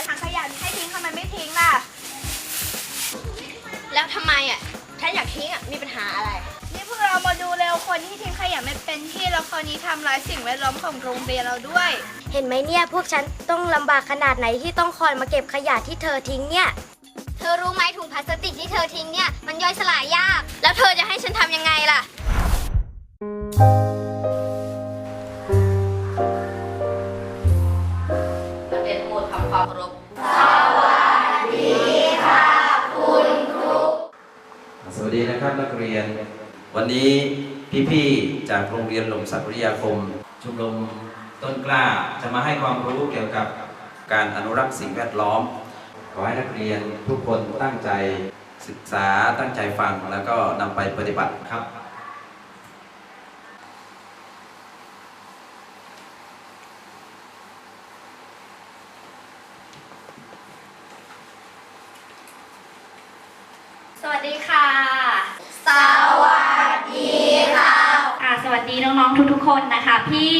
อะถังขยะให้ทิ้งทำไมไม่ทิ้งล่ะ แล้วทำไมอะฉันอยากทิ้งอะมีปัญหาอะไร นี่พวกเรามาดูเร็วคนที่ทิ้งขยะไม่เป็นที่แล้วคนนี้ทำร้ายสิ่งแวดล้อมของโรงเรียนเราด้วย เห็นไหมเนี่ยพวกฉันต้องลำบากขนาดไหนที่ต้องคอยมาเก็บขยะที่เธอทิ้งเนี่ย เธอรู้ไหมถุงพลาสติกที่เธอทิ้งเนี่ย มันย่อยสลายยา รียน วันนี้พี่ๆจากโรงเรียนหลมศักดิ์วิทยาคม ชมรมต้นกล้าจะมาให้ความรู้เกี่ยวกับการอนุรักษ์สิ่งแวดล้อม ขอให้นักเรียนทุกคนตั้งใจศึกษาตั้งใจฟังแล้วก็นำไปปฏิบัติครับสวัสดีค่ะ ดีน้องๆทุกๆ คนนะคะพี่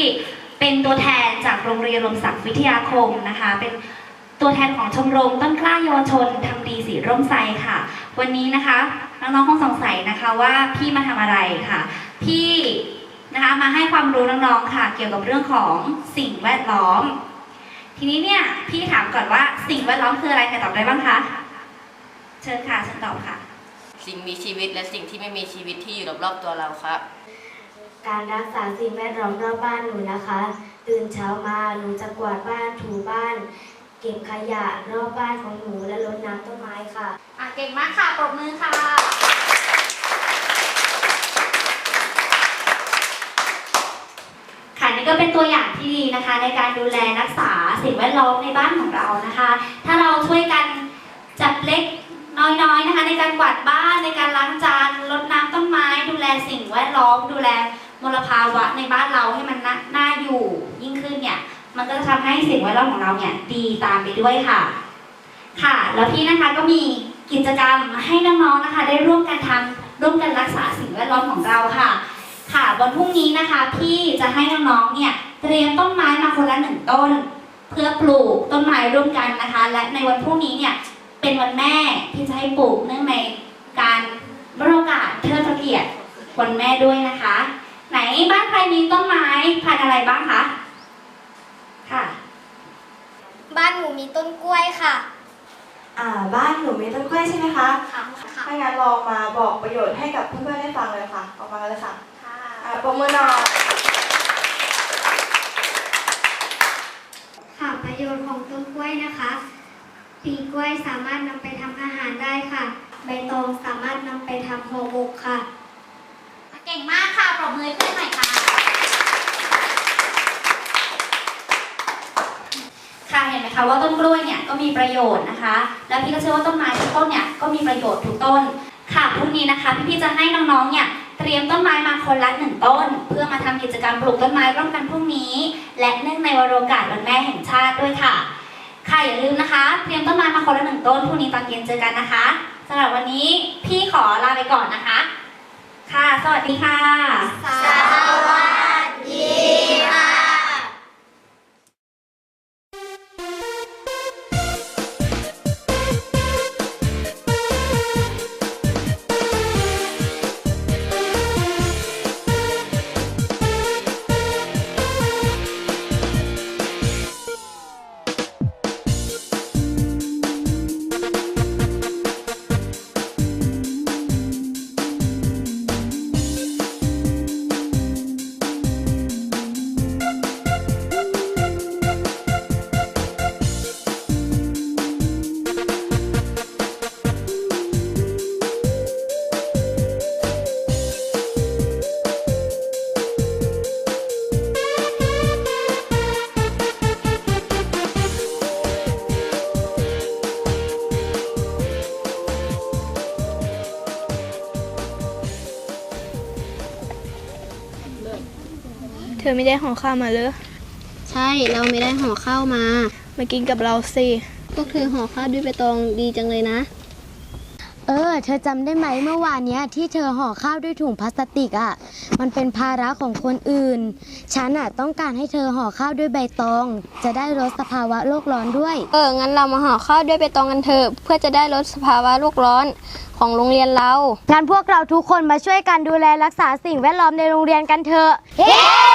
เป็นตัวแทนจากโรงเรียนลมศักดิ์วิทยาคมนะคะ เป็นตัวแทนของชมรมต้นกล้าเยาวชนทำดีสีร่มไทรค่ะ วันนี้นะคะน้องๆคงสงสัยนะคะว่าพี่มาทำอะไรค่ะ พี่นะคะมาให้ความรู้น้องๆค่ะ เกี่ยวกับเรื่องของสิ่งแวดล้อม ทีนี้เนี่ยพี่ถามก่อนว่าสิ่งแวดล้อมคืออะไรใครตอบได้บ้างคะเชิญค่ะเชิญตอบค่ะ สิ่งมีชีวิตและสิ่งที่ไม่มีชีวิตที่อยู่รอบๆตัวเราครับ การรักษาสิ่งแวดล้อมรอบบ้านหนูนะคะ ตื่นเช้ามาหนูจะกวาดบ้านถูบ้าน เก็บขยะรอบบ้านของหนูและรดน้ำต้นไม้ค่ะ อะเก่งมากค่ะปรบมือค่ะค่ะนี่ก็เป็นตัวอย่างที่ดีนะคะ ในการดูแลรักษาสิ่งแวดล้อมในบ้านของเรานะคะ ถ้าเราช่วยกันจัดเล็กน้อยๆนะคะ ในการกวาดบ้านในการล้างจานรดน้ำต้นไม้ ดูแลสิ่งแวดล้อมดูแล มลภาวะในบ้านเราให้มันน่าน่าอยู่ยิ่งขึ้นเนี่ย มันก็จะทำให้สิ่งแวดล้อมของเราเนี่ยดีตามไปด้วยค่ะ ค่ะ แล้วพี่นะคะก็มีกิจกรรมให้น้องๆนะคะ ได้ร่วมกันทำร่วมกันรักษาสิ่งแวดล้อมของเราค่ะ ค่ะวันพรุ่งนี้นะคะ พี่จะให้น้องๆเนี่ยเตรียมต้นไม้มาคนละหนึ่งต้น เพื่อปลูกต้นไม้ร่วมกันนะคะ และในวันพรุ่งนี้เนี่ยเป็นวันแม่ที่จะให้ปลูกเนื่องในการบรโอกาสเทิดพระเกียรติวันแม่ด้วยนะคะ บ้านใครมีต้นไม้พันธุ์อะไรบ้างคะค่ะ บ้านหนูมีต้นกล้วยค่ะ อ่าบ้านหนูมีต้นกล้วยใช่ไหมคะค่ะถ้างั้นลองมาบอกประโยชน์ให้กับเพื่อนๆได้ฟังเลยค่ะ ออกมากันเลยค่ะอ่าปรบมือหน่อยค่ะประโยชน์ของต้นกล้วยนะคะ ปีกล้วยสามารถนำไปทำอาหารได้ค่ะ ใบตองสามารถนำไปทำห่อหมกค่ะ เก่งมากค่ะ ปรบ มือให้เพื่อนหน่อยค่ะ ค่ะเห็นไหมคะว่าต้นกล้วยเนี่ยก็มีประโยชน์นะคะ แล้วพี่ก็เชื่อว่าต้นไม้ทุกต้นเนี่ยก็มีประโยชน์ทุกต้น ค่ะพรุ่งนี้นะคะพี่ๆจะให้น้องๆเนี่ยเตรียมต้นไม้มาคนละหนึ่งต้น เพื่อมาทำกิจกรรมปลูกต้นไม้ร่วมกันพรุ่งนี้ และเนื่องในวันโอกาสวันแม่แห่งชาติด้วยค่ะ ค่ะอย่าลืมนะคะ เตรียมต้นไม้มาคนละหนึ่งต้นพรุ่งนี้ตอนเย็นเจอกันนะคะสำหรับวันนี้พี่ขอลาไปก่อนนะคะ ค่ะ สวัสดีค่ะ สวัสดี เธอไม่ได้ห่อข้าวมาเลยใช่เราไม่ได้ห่อข้าวมา มากินกับเราสิพวกเธอห่อข้าวด้วยใบตองดีจังเลยนะเอเออ เธอจำได้ไหมเมื่อวานเนี้ยที่เธอห่อข้าวด้วยถุงพลาสติกอะ่ะ มันเป็นภาระของคนอื่น ฉันอะต้องการให้เธอห่อข้าวด้วยใบตอง จะได้ลดสภาวะโลกร้อนด้วย เออ งั้นเรามาห่อข้าวด้วยใบตองกันเถอะเพื่อจะได้ลดสภาวะโลกร้อนของโรงเรียนเรา งั้นพวกเราทุกคนมาช่วยกันดูแลรักษาสิ่งแวดล้อมในโรงเรียนกันเถอะเย้